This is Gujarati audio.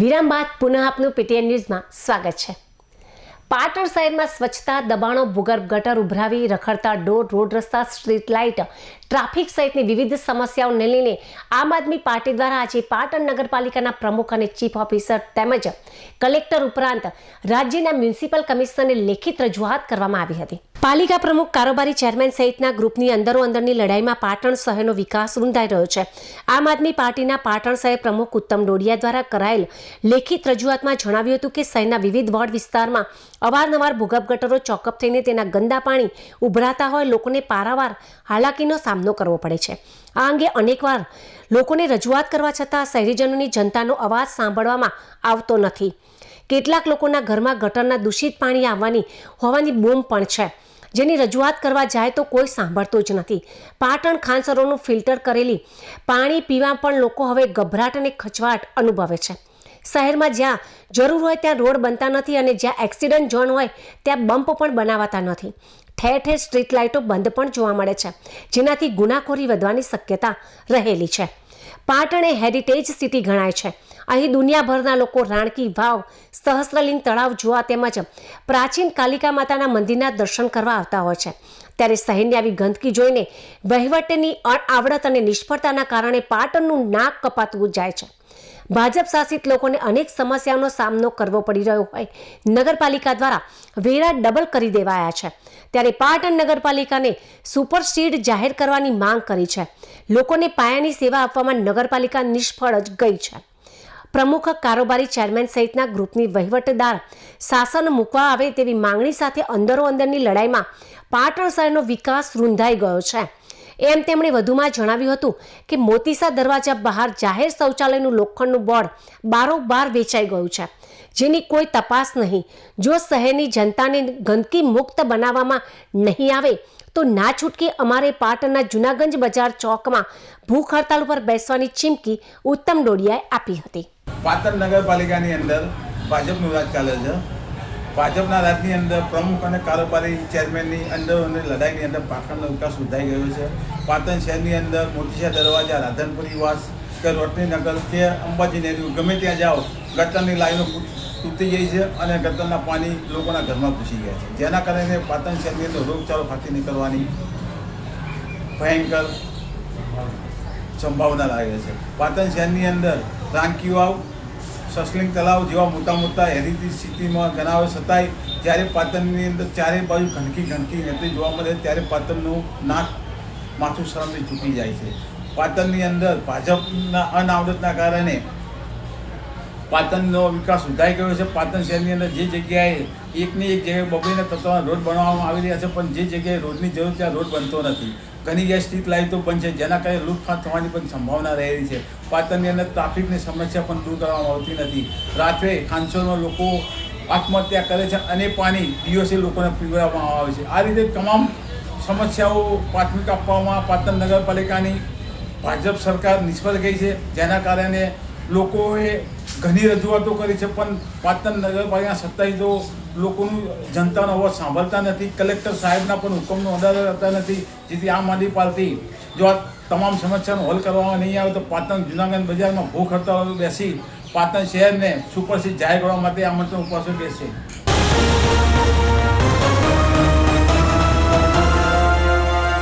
વિરામ બાદ પુનઃ આપનું પીટીએન ન્યૂઝમાં સ્વાગત છે. પાટણ શહેરમાં સ્વચ્છતા દબાણો ભૂગર્ભ ગટર ઉભરાવી રખડતા ડોર રોડ રસ્તા સ્ટ્રીટ લાઇટ, ટ્રાફિક સહિતની વિવિધ સમસ્યાઓને લઈને આમ આદમી પાર્ટી દ્વારા આજે પાટણ નગરપાલિકાના પ્રમુખ અને ચીફ ઓફિસર તેમજ કલેક્ટર ઉપરાંત રાજ્યના મ્યુનિસિપલ કમિશનરને લેખિત રજૂઆત કરવામાં આવી હતી. પાલિકા પ્રમુખ કારોબારી ચેરમેન સહિતના ગ્રુપની અંદરો અંદરની લડાઈમાં પાટણ શહેરનો વિકાસ રૂંધાઈ રહ્યો છે. આમ આદમી પાર્ટીના પાટણ શહેર પ્રમુખ ઉત્તમ ડોડિયા દ્વારા કરાયેલ લેખિત રજૂઆતમાં જણાવ્યું હતું કે શહેરના વિવિધ વોર્ડ વિસ્તારમાં અવારનવાર ભૂગર્ભ ગટરો ચોકઅપ થઈને તેના ગંદા પાણી ઉભરાતા હોય લોકોને પારાવાર હાલાકીનો સામનો કરવો પડે છે. આ અંગે અનેકવાર લોકોને રજૂઆત કરવા છતાં શહેરીજનોની જનતાનો અવાજ સાંભળવામાં આવતો નથી. કેટલાક લોકોના ઘરમાં ગટરના દૂષિત પાણી આવવાની હોવાની બૂમ પણ છે. જેની રજૂઆત કરવા જાય તો કોઈ સાંભળતું જ નથી. પાટણ ખાનસરોનું ફિલ્ટર કરેલી પાણી પીવા પણ લોકો હવે ગભરાટ અને ખચવાટ અનુભવે છે. શહેરમાં જ્યાં જરૂર હોય ત્યાં રોડ બનતા નથી અને જ્યાં એક્સિડન્ટ ઝોન હોય ત્યાં બમ્પ પણ બનાવાતા નથી. ઠેર ઠેર સ્ટ્રીટ લાઇટો બંધ પણ જોવા મળે છે, જેનાથી ગુનાખોરી વધવાની શક્યતા રહેલી છે. પાટણ હેરિટેજ સિટી ગણાય છે. અહીં દુનિયાભરના લોકો રાણકી વાવ સહસ્રલિંગ તળાવ જોવા તેમજ પ્રાચીન કાલિકા માતાના મંદિરના દર્શન કરવા આવતા હોય છે. ત્યારે શહેરની આવી ગંદકી જોઈને વહીવટની આવડત અને નિષ્ફળતાના કારણે પાટણનું નાક કપાતું જાય છે. ભાજપ શાસિત લોકોને અનેક સમસ્યાઓનો સામનો કરવો પડી રહ્યો હોય. નગરપાલિકા દ્વારા વેરા ડબલ કરી દેવાયા છે. ત્યારે પાટણ નગરપાલિકાને સુપરસીડ જાહેર કરવાની માંગ કરી છે. લોકોને પાયાની સેવા આપવામાં નગરપાલિકા નિષ્ફળ જ ગઈ છે. પ્રમુખ કારોબારી ચેરમેન સહિતના ગ્રુપની વહીવટદાર શાસન મૂકવા આવે તેવી માંગણી સાથે અંદરો અંદરની લડાઈમાં પાટણ શહેરનો વિકાસ રૂંધાઈ ગયો છે. એમ તેમણે વધુમાં જણાવ્યું હતું કે મોતીસા દરવાજા બહાર જાહેર શૌચાલયનું લોખંડનું બોર્ડ બારોબાર વેચાઈ ગયું છે, જેની કોઈ તપાસ નહીં. જો શહેરની જનતાને ગંદકી મુક્ત બનાવવામાં નહીં આવે, તો ના છૂટકે અમારે પાટણના જુનાગંજ બજાર ચોકમાં ભૂખ હડતાલ ઉપર બેસવાની ચીમકી ઉત્તમ ડોડિયાએ આપી હતી. પાટણ નગરપાલિકાની અંદર ભાજપનું રાજ ચાલે છે. ભાજપના રાજની અંદર પ્રમુખ અને કારોબારી ચેરમેનની અંદર અને લડાઈની અંદર પાટણનો વિકાસ સુધાઈ ગયો છે. પાટણ શહેરની અંદર મોતીસા દરવાજા, રાધનપુરી વાસ કે રોટની નગર કે અંબાજી નેहरू ગમે ત્યાં જાઓ, ગટરની લાઈનો તૂટી ગઈ છે અને ગટરના પાણી લોકોના ઘરમાં ઘૂસી ગયા છે. જેના કારણે પાટણ શહેરની અંદર રોગચાળો ફાટી નીકળવાની ભયંકર સંભાવના લાગે છે. પાટણ શહેરની અંદર રાણકી વાવ સસલિંગ તળાવ જેવા મોટા મોટા હેરિટેજ સિટીમાં ગણાવે છતાંય જ્યારે પાટણની અંદર ચારે બાજુ ઘનકી ઘનકી રહેતી જોવા મળે ત્યારે પાટણનું નાક માથું શરમથી ચૂકી જાય છે. પાટણની અંદર ભાજપના અનાવડતના કારણે પાટણનો વિકાસ સુધાઈ ગયો છે. પાટણ શહેરની અંદર જે જગ્યાએ એકની એક જગ્યાએ બબેના તત્વના રોડ બનાવવામાં આવી રહ્યા છે, પણ જે જગ્યાએ રોડની જરૂર ત્યાં રોડ બનતો નથી. ઘણી જગ્યાએ સ્ટ્રીટ લાઇટો પણ છે. જેના કારણે લૂંટફાટ થવાની પણ સંભાવના રહેલી છે. પાટણની અંદર ટ્રાફિકની સમસ્યા પણ દૂર કરવામાં આવતી નથી. રાત્રે ખાનસોરમાં લોકો આત્મહત્યા કરે છે અને પાણી પીઓસી લોકોને પીવડાવવામાં આવે છે. આ રીતે તમામ સમસ્યાઓ પ્રાથમિક આપવામાં પાટણ નગરપાલિકાની ભાજપ સરકાર નિષ્ફળ ગઈ છે. જેના કારણે લોકોએ ઘણી રજૂઆતો કરી છે, પણ પાટણ નગરપાલિકા સત્તાઈ તો લોકોનું જનતાનો અવાજ સાંભળતા નથી. કલેક્ટર સાહેબના પણ હુકમનો અમલ રહેતા નથી. જેથી આમ આદમી પાર્ટી જો આ તમામ સમસ્યાનો હલ કરવામાં નહીં આવે તો પાટણ જુનાગઢ બજારમાં ભૂખ હડતાલ બેસી પાટણ શહેરને સુપરસીડ જાહેર કરવા માટે આમંત્રણ ઉપવાસો બેસે.